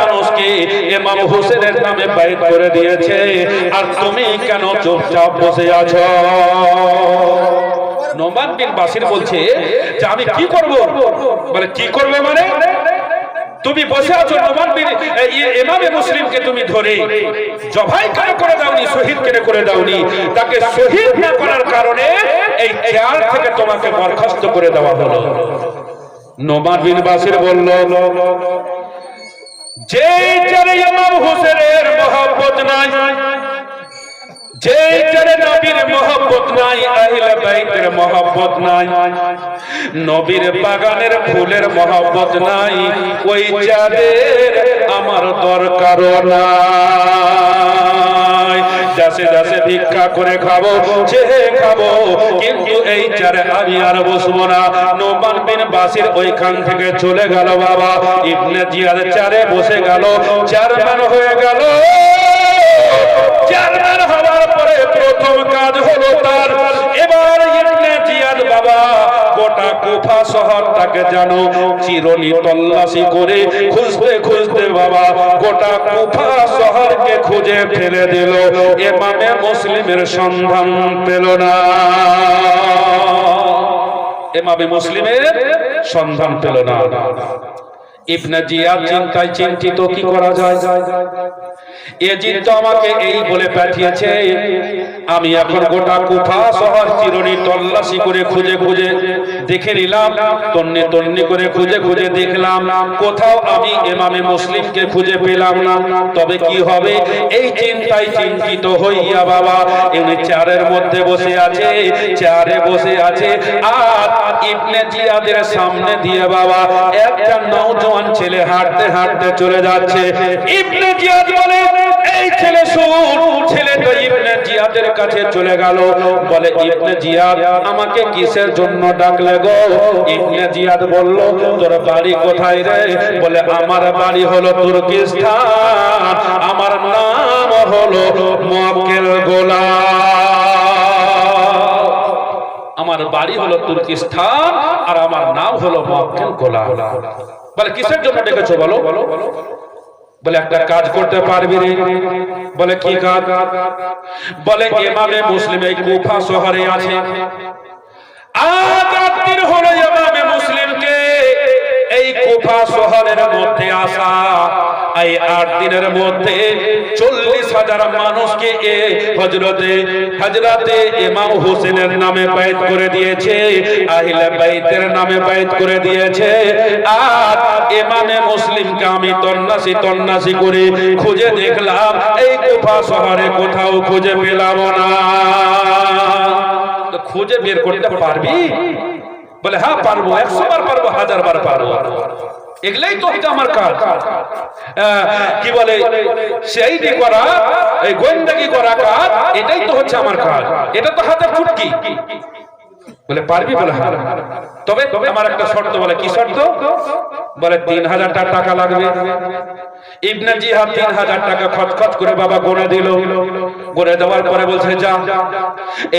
মানুষকে ইমাম হোসেনের নামে বাইত করে দিয়েছে। আর তুমি কেন চুপচাপ বসে আছো? নোমান বিন বাসির বলছে যে আমি কি করব? বলে, কি করবে মানে? তুমি বসে আছো নোমান বিন এমামে মুসলিমকে তুমি ধরে। জবাই কেন করে দাওনি, শহীদ কেন করে দাওনি? তাকে শহীদ না করার কারণে এই চেয়ার থেকে তোমাকে বরখাস্ত করে দেওয়া হলো। নোমান বিন বাসির বলল যে চেয়ারে ইমাম হোসেনের মহব্বত নাই, যেই নবীর নাই নাই বাগানের ফুলের মহব্বত নাই, ওই চাঁদের আমার দরকার নাই। যাসে যাসে ভিক্ষা করে খাব চেহে খাব। কিন্তু এই চারে আমি আর বসবো না। নোমান বিন বাসির ওইখান থেকে চলে গেল বাবা। ইবনে জিয়াদ চারে বসে গেল। চেয়ারম্যান হয়ে গেল। চেয়ারম্যান হওয়ার শহরটাকে জানো চিরনি তল্লাশি করে খুঁজতে খুঁজতে বাবা গোটা কুফা শহরকে খুঁজে ফেলে দিল। এমামে মুসলিমের সন্ধান পেল না। এমামে মুসলিমের সন্ধান পেল না। ইবনে জিয়াদ চিন্তায় চিন্তিত কি করা যায়? এজিদ তো আমাকে এই বলে পাঠিয়েছে আমি এখন গোটা কুফা শহর চিরনি তল্লাশি করে খুঁজে খুঁজে দেখে নিলাম, তন্নে তন্নি করে খুঁজে খুঁজে দেখলাম, কোথাও আমি এমামে মুসলিমকে খুঁজে পেলাম না। তবে কি হবে? এই চিন্তায় চিন্তিত হইয়া বাবা উনি চেয়ারের মধ্যে বসে আছে, চেয়ারে বসে আছে। আর ইবনে জিয়াদের সামনে দিয়ে বাবা, একটা নওজোয়ান ছেলে হাঁটতে হাঁটতে চলে যাচ্ছে। ইবনে জিয়াদ বলে এই ছেলে শুন ছেলে তো ইবনে জিয়াদের কাছে চলে গেল। বলে, ইবনে জিয়াদ, আমাকে কিসের জন্য ডাকলে গো? ইবনে জিয়াদ বলল, তোর বাড়ি কোথায় রে? বলে, আমার বাড়ি হলো তুর্কিস্তান। আমার নাম হলো মোয়াক্কেল গোলাম। আমার বাড়ি হলো তুর্কিস্তান আর আমার নাম হলো মোয়াক্কেল গোলাম। বলে, কিসের জন্য ডেকেছো বলো বলে? একটা কাজ করতে পারবি রে? বলে, কি কাজ? বলে এমামে মুসলিম এই কুফা শহরে আছে। রাত্রির হলো এমামে মুসলিমকে এই কুফা শহরের মধ্যে আসা। এই আট দিনের মধ্যে চল্লিশ হাজার মানুষকে এ হজরতে হজরতে ইমাম হোসেনের নামে বাইত করে দিয়েছে, আহিলে বাইতের নামে বাইত করে দিয়েছে। আর ইমামে মুসলিমকে আমি তন্নাসি তন্নাসি করে খুঁজে দেখলাম, এই কুফা শহরে কোথাও খুঁজে পেলাম না। খুঁজে বের করতে পারবি? বলে হ্যাঁ পারব, একশো বার পারব, হাজার বার পারব। এগুলাই তো হচ্ছে আমার কাজ। আহ, কি বলে? সেই দি করা এই গোয়েন্দাগি করা কাজ এটাই তো হচ্ছে আমার কাজ। এটা তো হাতের চুটকি বলে, পারবি বলে হ্যাঁ তবে আমার একটা শর্ত বলে, কি শর্ত? বলে, তিন হাজার টাকা লাগবে। ইবনে জিহাদ তিন হাজার টাকা খচখচ করে বাবা গড়ে দিল। গড়ে দেওয়ার পরে বলছে, যা।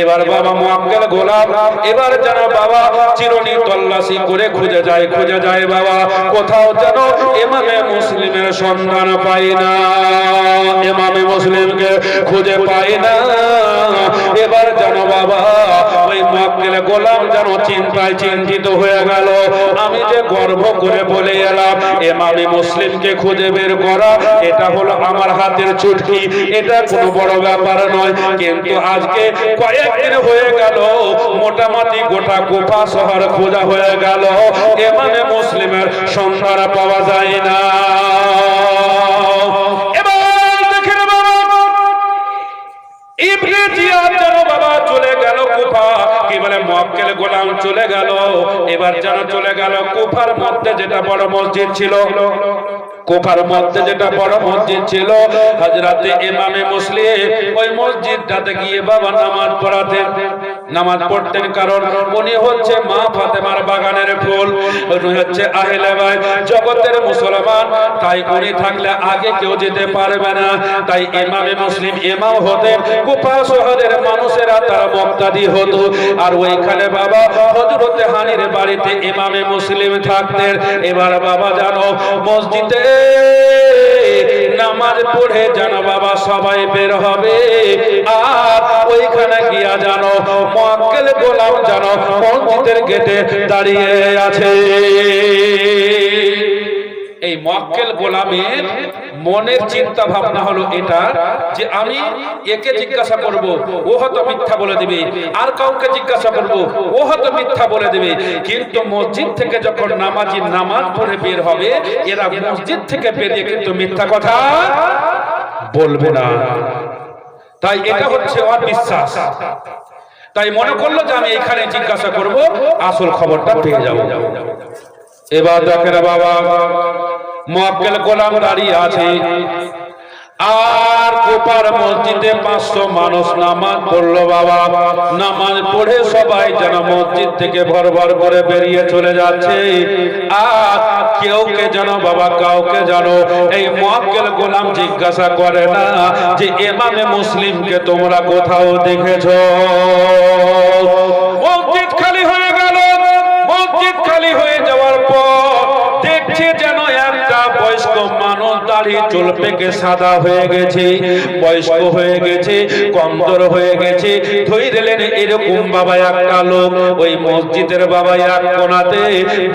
এবার বাবা মোয়াক্কেল গোলাম, এবার যেন বাবা চিরনি তল্লাশি করে খুঁজে যায় খুঁজে যায় বাবা। কোথাও যেন এমামে মুসলিমের সন্ধান পাই না। এমামে মুসলিমকে খুঁজে পাই না। এবার যেন বাবা মোয়াক্কেল গোলাম যেন চিন্তায় চিন্তিত হয়ে গেল। আমি যে গর্ব করে বলে এলাম এমামে মুসলিমকে খুঁজে বের করা, এটা হলো আমার হাতের চুটকি। এটা কোনো বড় ব্যাপার নয়, কিন্তু আজকে কয়েকদিন হয়ে গেল, মোটামুটি গোটা কোপা শহর খোঁজা হয়ে গেল। এমামে মুসলিমের সন্ধান পাওয়া যায় না। কি মক্কেল গোলাম চলে গেল। এবার যেন চলে গেল কুফার মধ্যে যেটা বড় মসজিদ ছিল। কুফার মধ্যে যেটা বড় মসজিদ ছিল, হযরতে ইমামে মুসলিম ওই মসজিদটাতে গিয়ে বাবা নামাজ পড়াতেন। নামাজ পড়তেন, কারণ উনি হচ্ছে মা ফাতেমার বাগানের ফুল। উনি হচ্ছে আহলে বাইত জগতের মুসলমান। তাই উনি থাকলে আগে কেউ যেতে পারবে না। তাই ইমামে মুসলিম ইমাম হতেন, কুফা শহরের মানুষেরা তার মুক্তাদি হতো। আর ওইখানে বাবা হযরতে হানির বাড়িতে ইমামে মুসলিম থাকতেন। এবার বাবা জানো, মসজিদে নামাজ পড়ে জানো বাবা সবাই বের হবে। আর ওইখানে গিয়া জানো মক্কেল গোলাম জানো মসজিদের গেটে দাঁড়িয়ে আছে। এই মক্কেল গোলামের মনের চিন্তা ভাবনা হলো এটা যে আমি একে জিজ্ঞাসা করব, ও হয়তো মিথ্যা বলে দিবে। আর কাউকে জিজ্ঞাসা করব, ও হয়তো মিথ্যা বলে দিবে। কিন্তু মসজিদ থেকে যখন নামাজি নামাজ পড়ে বের হবে, এরা মসজিদ থেকে বেরিয়ে কিন্তু মিথ্যা কথা বলবে না। তাই এটা হচ্ছে অবিশ্বাস। তাই মনে করল যে আমি এখানে জিজ্ঞাসা করব, আসল খবরটা পেয়ে যাব। এবার দেখেন বাবা মক্কেল গোলাম দাঁড়িয়ে আছে। আর কোপার মসজিদে পাঁচশো মানুষ নামাজ পড়ল বাবা। নামাজ পড়ে সবাই যেন মসজিদ থেকে ভর ভর করে বেরিয়ে চলে যাচ্ছে। আর কেউ কে যেন বাবা, কাউকে জানো এই মক্কেল গোলাম জিজ্ঞাসা করে না যে এমামে মুসলিমকে তোমরা কোথাও দেখেছ? মসজিদ দাঁড়িয়ে চুল পেকে সাদা হয়ে গেছে, বয়স্ক হয়ে গেছে, কমজোর হয়ে গেছে। ধৈরেলেন এরকম বাবা একটা লোক, ওই মসজিদের বাবা এক কোনাতে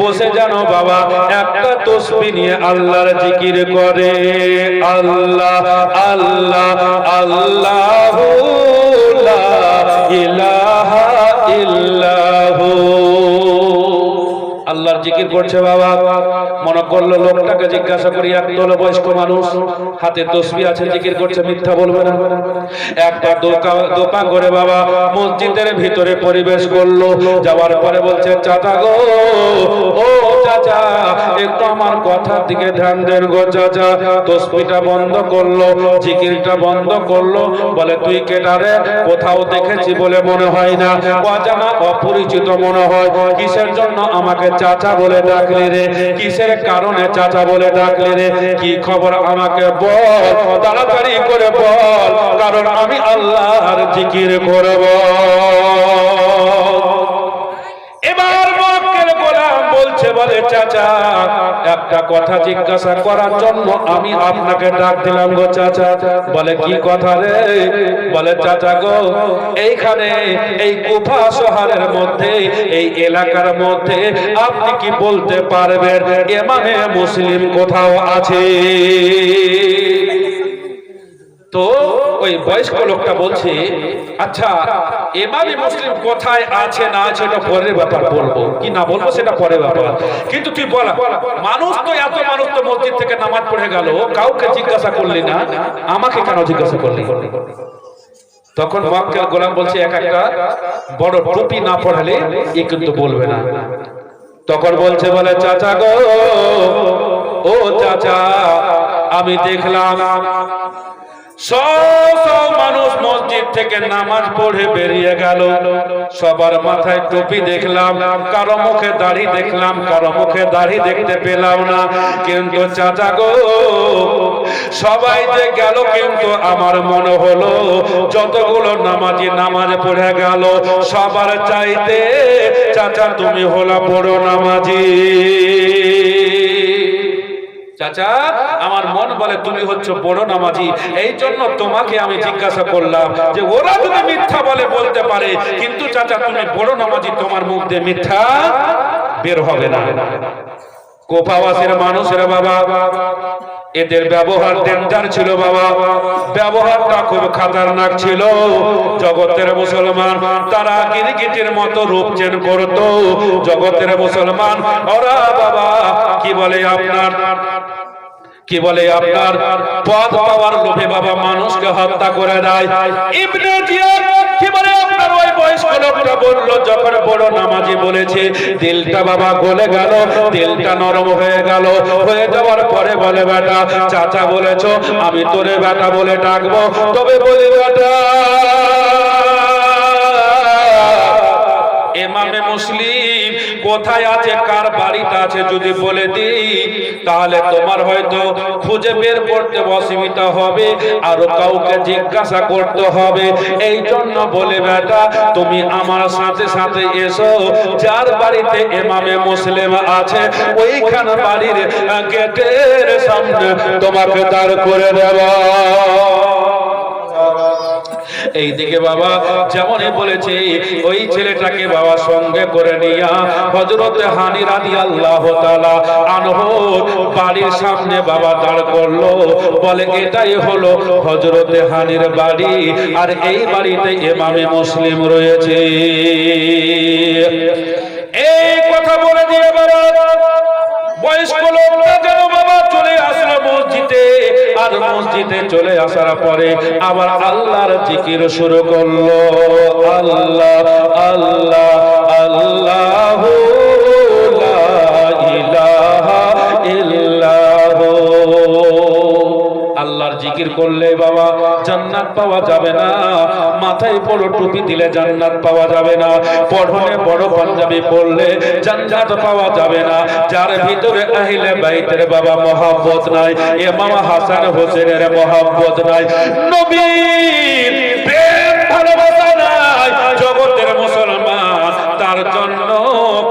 বসে যেন বাবা একটা তসবি নিয়ে আল্লাহর জিকির করে। আল্লাহ আল্লাহ আল্লাহ ইলাহা ইল্লাহু আল্লাহর জিকির করছে বাবা। মনে করল লোকটাকে জিজ্ঞাসা করি একদল বয়স্ক মানুষ, হাতে তসবি আছে, জিকির করছে, মিথ্যা বলবে না? একটা দোকা দোকা করে বাবা মসজিদের ভিতরে পরিবেশ করল। যাওয়ার পরে বলছে, চাচা গো, ও চাচা, একটু আমার কথার দিকে ধ্যান দেন গো চাচা। তসবিটা বন্ধ করল, জিকিরটা বন্ধ করল। বলে, তুই কেটারে কোথাও দেখেছি বলে মনে হয় না। অজানা অপরিচিত মনে হয়। কিসের জন্য আমাকে চাচা বলে ডাকলি রে? কিসের কারণে চাচা বলে ডাকলি রে? কি খবর আমাকে বল? তাড়াতাড়ি করে বল, কারণ আমি আল্লাহর জিকির করব। এবার মক্কেল গোলাম বলছে, বলে, চাচা, একটা কথা জিজ্ঞাসা করার জন্য আমি আপনাকে ডাক দিলাম গো চাচা। বলে, কি কথা রে? বলে, চাচা গো, এইখানে এই কুফা শহরের মধ্যে, এই এলাকার মধ্যে আপনি কি বলতে পারবেন? এমামে মুসলিম কোথাও আছে? তো ওই বয়স্ক লোকটা বলছে আচ্ছা এমামি মুসলিম কোথায় আছে না আছে ওটা পরের ব্যাপার বলব। কি না বলব সেটা পরের ব্যাপার। কিন্তু তুই বল, মানুষ তো এত মানুষ তো মসজিদ থেকে নামাজ পড়ে গেল, কাউকে জিজ্ঞাসা করলি না? আমাকে কেন জিজ্ঞাসা করলি? তখন মক্কেল গোলাম বলছে, এক একটা বড় টুপি না পড়ালে এ কিন্তু বলবে না। তখন বলছে, বলে, চাচা গো, ও চাচা, আমি দেখলাম কারও মুখে দাড়ি দেখলাম, কারও মুখে দাড়ি দেখতে পেলাম না। কিন্তু চাচা গো, সবাই যে গেল কিন্তু আমার মনে হলো, যতগুলো নামাজি নামাজ পড়ে গেল, সবার চাইতে, চাচা তুমি হলো বড় নামাজি। চাচা, আমার মন বলে তুমি হচ্ছে বড় নামাজি। এই জন্য তোমাকে আমি জিজ্ঞাসা করলাম যে ওরা তুমি মিথ্যা বলে বলতে পারে, কিন্তু চাচা, তুমি বড় নামাজি, তোমার মুখ দিয়ে মিথ্যা বের হবে না। কোপাবাসের মানুষের বাবা এদের ব্যবহার ডেঞ্জার ছিল বাবা। ব্যবহারটা খুব খাতারনাক ছিল। জগতের মুসলমান তারা গিরগিটির মতো রূপ চেন করত। জগতের মুসলমান, ওরা বাবা, কি বলে আপনার? কি বলে আপনার? পদ পাওয়ার লোভে বাবা মানুষকে হত্যা করে দেয়। ইবনে জিয়াদ কি বলে আপনার? ওই বয়স্ক লোকটা বলল, যখন বড় নামাজি বলেছে, দিলটা বাবা গলে গেল, দিলটা নরম হয়ে গেল। হয়ে যাওয়ার পরে বলে, বেটা, চাচা বলেছ, আমি তোরে বেটা বলে ডাকবো। তবে বলি, বেটা এমামে মুসলিম, কোথায় আছে, কার বাড়িতে আছে যদি বলে দিই, তাহলে তোমার হয়তো খুঁজে বের করতে অসুবিধা হবে, আর কাউকে জিজ্ঞাসা করতে হবে। এই জন্য বলে, বেটা, তুমি আমার সাথে সাথে এসো, যার বাড়িতে এমামে মুসলিম আছে, ওইখানে বাড়ির গেটের সামনে তোমাকে দাঁড় করে দেওয়া এই দিকে বাবা, যেমনই বলেছে, ওই ছেলেটাকে বাবা সঙ্গে করে নিয়া হজরতে হানি রাদি আল্লাহ বাড়ির সামনে বাবা দাঁড় করল। বলে, এটাই হলো হজরতে হানির বাড়ি, আর এই বাড়িতে এমামে মুসলিম রয়েছে। এই কথা বলে দিয়ে বাবা। বয়স্ক লোকটা মসজিদে চলে আসার পরে আবার আল্লাহর জিকির শুরু করল। আল্লাহ আল্লাহ আল্লাহ পাওয়া যাবে না। মাথায় বড় টুপি দিলে জান্নাত পাওয়া যাবে না। পড়নে বড় পাঞ্জাবি পড়লে জান্নাত পাওয়া যাবে না। যার ভিতরে আহিলে বাইতের বাবা মহব্বত নাই ইমাম হাসান হোসেনের মহব্বত নাই। নবীর প্রেম ভালোবাসা নাই, জগতের মুসলমান, তার জন্য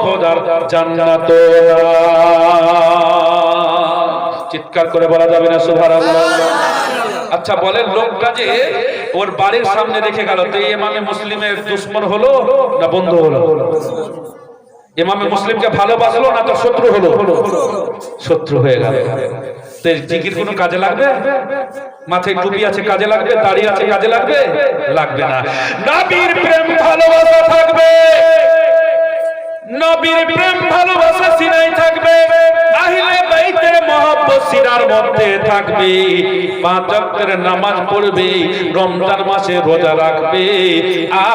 খোদার জান্নাত। চিৎকার করে বলা যাবে না, সুবহানাল্লাহ। আচ্ছা বলেন লোকটা যে ওর বাড়ির সামনে রেখে গেল, তো এই ইমামে মুসলিমের দুশ্মন হলো না বন্ধু হলো? ইমামে মুসলিমকে ভালোবাসলো না তো শত্রু হলো? শত্রু হয়ে গেল। কোনো কাজে লাগবে? মাথায় কাজে লাগবে? দাড়ি আছে, কাজে লাগবে? লাগবে না। নবীর প্রেম ভালোবাসা সিনাই থাকবে, আহলে বাইতের মহব্বত সিনার মধ্যে থাকবে। পাঁচ ওয়াক্তের নামাজ পড়বে, রমজান মাসে রোজা রাখবে,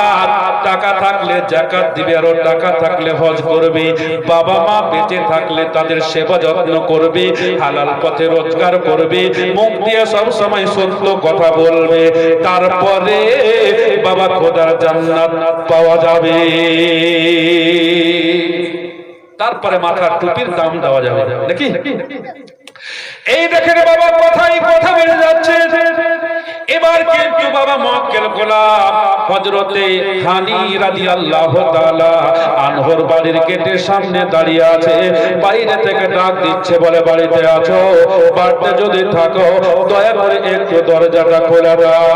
আর টাকা থাকলে যাকাত দিবে, আর টাকা থাকলে হজ করবে। বাবা মা বেঁচে থাকলে তাদের সেবা যত্ন করবে, হালাল পথে রোজগার করবে, মুখ দিয়ে সব সময় সত্য কথা বলবে। তারপরে বাবা খোদার জান্নাত পাওয়া যাবে। তারপরে মাথার টুপির দাম দেওয়া যাবে। নাকি? এই দেখে রে বাবা কথাই কথা বেড়ে যাচ্ছে। এবার কিন্তু বাবা মক্কেল গোলাম হজরতে হানি রাদিয়াল্লাহু তাআলা আনহর বাড়ির গেটের সামনে দাঁড়িয়ে আছে। বাইরে থেকে ডাক দিচ্ছে বলে বাড়িতে আছো? বাড়িতে যদি থাকো দয়া করে একটু দরজাটা খুলে দাও।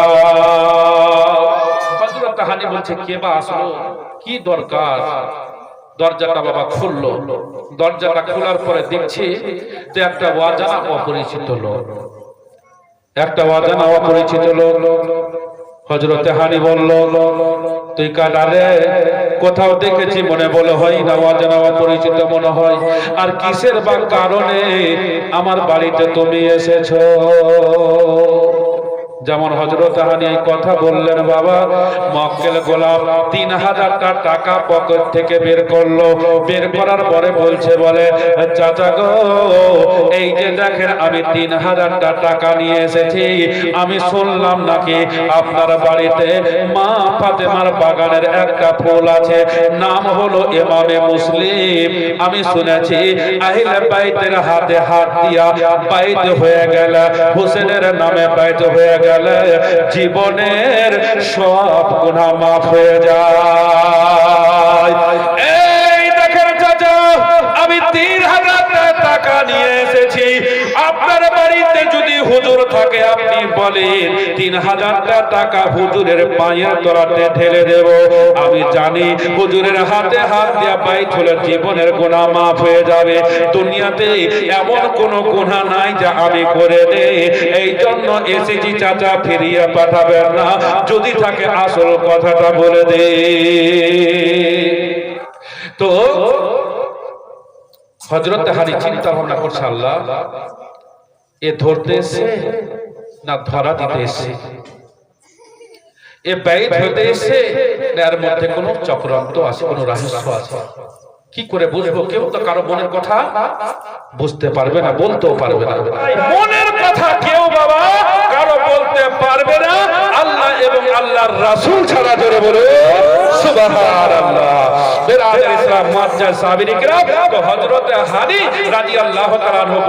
হযরত হানি বলছে কে বা আসলো? কি দরকার? দরজাটা বাবা খুললো। দরজাটা খোলার পরে দেখছি যে একটা অজানা অপরিচিত লোক। একটা অজানা অপরিচিত লোক। হজরতে হানি বলল, তুই কাটারে কোথাও দেখেছি মনে বলে হয় না অজানা অপরিচিত মনে হয়। আর কিসের বা কারণে আমার বাড়িতে তুমি এসেছ? যেমন হজরত এই কথা বললেন, বাবা, মক্কেল গোলাপ তিন হাজারটা টাকা পকেট থেকে বের করল। বের করার পরে বলছে, বলে, চাচা গো, এই যে দেখেন, আমি তিন হাজারটা টাকা নিয়ে এসেছি। আমি শুনলাম নাকি আপনার বাড়িতে মা ফাতেমার বাগানের একটা ফুল আছে। নাম হলো এমামে মুসলিম। আমি শুনেছি, আহিলে বাইতের হাতে হাত দিয়া বাইতে হয়ে গেল। হোসেনের নামে বাইতে হয়ে গেল। জীবনের সব গুণা মাফ হয়ে যায়। টাকা নিয়ে এসেছি। আপনার বাড়িতে যদি হুজুর থাকে, আপনি বলেন, তিন হাজারটা টাকা হুজুরের পায়ের তলাতে ঢেলে দেব। আমি জানি হুজুরের হাতে হাত দেওয়া বাইত হলে জীবনের গুণা মাফ হয়ে যাবে। দুনিয়াতে এমন কোন গুণা নাই যা আমি করে দে। এই জন্য এসেছি চাচা, ফিরিয়ে পাঠাবেন না। যদি থাকে আসল কথাটা বলে দে। তো হজরত হারি চিন্তা ভাবনা করছে আল্লাহ এ ধরতে এসে না ধরা দিতে এসে এ ব্যয় ধরতে এসে এর মধ্যে কোনো চক্রান্ত আছে কোনো রহস্য আছে? কি করে বুঝব? কেউ তো কারও মনের কথা বুঝতে পারবে না বলতেও পারবে না। মনের কথা কেউ বাবা কারও বলতে পারবে না। আল্লাহ এবং আল্লাহর রাসূল ছাড়া জোরে বলো সুবহানাল্লাহ। হানি রাদিয়াল্লাহু তাআলা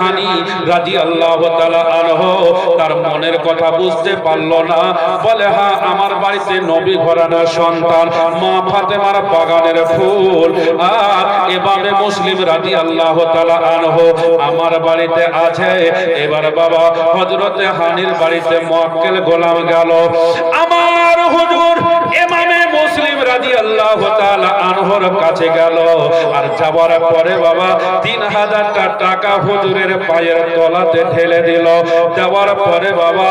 হানি রাদিয়াল্লাহু তাআলা তার মনের কথা বুঝতে না। বলে হ্যাঁ আমার বাড়িতে নবী সন্তান, মা বাগানের ফুল আর এবারে মুসলিম রাজি আল্লাহ তালা আনহো আমার বাড়িতে আছে। এবার বাবা হজরতে হানির বাড়িতে মক্কেল গোলাম গেল। আমার আনহর কাছে গেল। আর পরে বাবা তিন হাজারটা টাকা হুজুরের পায়ের তলাতে ঢেলে দিল। পরে বাবা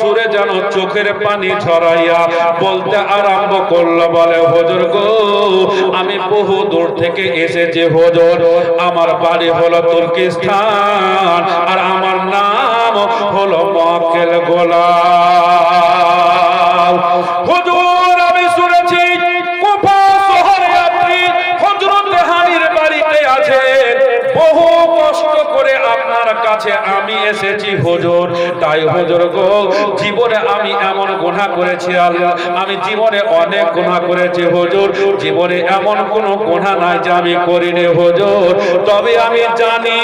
সুরে যেন চোখের পানি ছড়াইয়া বলতে আরম্ভ করল, বলে, হুজুর গো, আমি বহু দূর থেকে এসেছি হুজুর। আমার বাড়ি হলো তুর্কিস্তান, আর আমার নাম হলো মক্কেল গোলাম। বহু কষ্ট করে আপনার কাছে আমি এসেছি হুজুর। তাই হুজুর গো, জীবনে আমি এমন গুনাহ করেছি আল্লাহ। আমি জীবনে অনেক গুনাহ করেছি হুজুর। জীবনে এমন কোন গুনাহ নাই যে আমি করিনি হুজুর। তবে আমি জানি,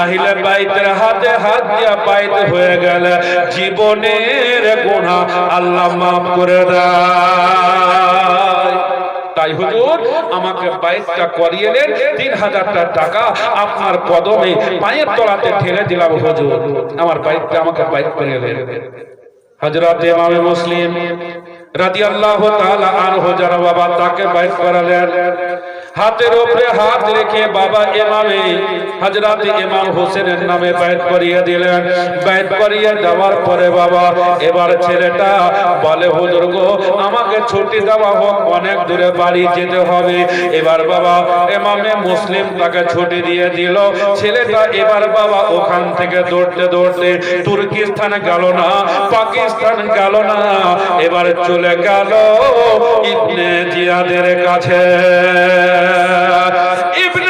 আহিলে বাইতের হাতে হাত দিয়া বাইত হয়ে গেল জীবনের গুনাহ আল্লাহ মাফ করে দেয়। তাই হুজুর, আমাকে বাইকটা করিয়ে নেন তিন হাজারটা টাকা আপনার কদমে পায়ের তলাতে ঠেলে দিলাম হুজুর। আমার বাইকটা আমাকে বাইক করিয়ে নেন হজরত ইমামে মুসলিম রাদিয়াল্লাহু তাআলা আর যারা বাবা তাকে বাইক করালেন। হাতের উপরে হাত রেখে বাবা ইমামে, হযরত ইমাম হোসেনের নামে বাইত করিয়ে দিলেন। বাইত করিয়ে দেওয়ার পরে বাবা, এবার ছেলেটা বলে, হুজুর গো, আমাকে ছুটি দেওয়া হোক, অনেক দূরে বাড়ি যেতে হবে। এবার বাবা ইমামে মুসলিম তাকে ছুটি দিয়ে দিল। ছেলেটা এবার বাবা ওখান থেকে দৌড়তে দৌড়তে তুর্কিস্তান গেল না, পাকিস্তান গেল না, এবার চলে গেল ইবনে জিয়াদের কাছে। ইবনে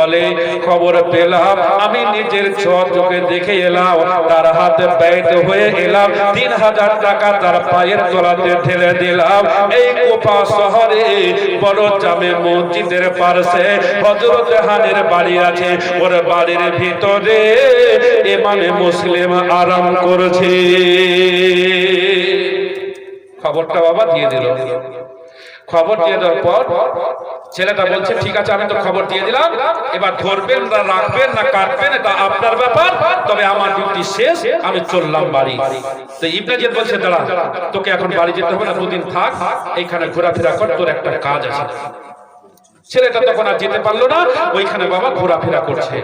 বলে, খবর পেলাম, আমি নিজের চোখে দেখে এলাম, তার হাতে ব্যয়িত হয়ে এলাম, তিন হাজার টাকা তার পায়ের তলাতে ঠেলে দিলাম। এই কোপা শহরে বড় জামে মসজিদের পাশে হজরত হানের বাড়ি আছে, ওর বাড়ির ভিতরে এমামে মুসলিম আরাম করছে। খবরটা বাবা দিয়ে দিল। খবর দিয়ে দেওয়ার পর ছেলেটা বলছে, ঠিক আছে, আমি তো খবর দিয়ে দিলাম। এবার ধরবেন না রাখবেন না কাটবেন, এটা আপনার ব্যাপার। তবে আমার ডিউটি শেষ, আমি চললাম বাড়ি। তো ইবনে জিয়াদ বলছে, দাঁড়া, তোকে এখন বাড়ি যেতে হবে না, দুদিন থাক, এইখানে ঘোরাফেরা কর, তোর একটা কাজ আছে। ছেলেটা তখন আর যেতে পারল না, ওইখানে বাবা ঘোরাফেরা করছে।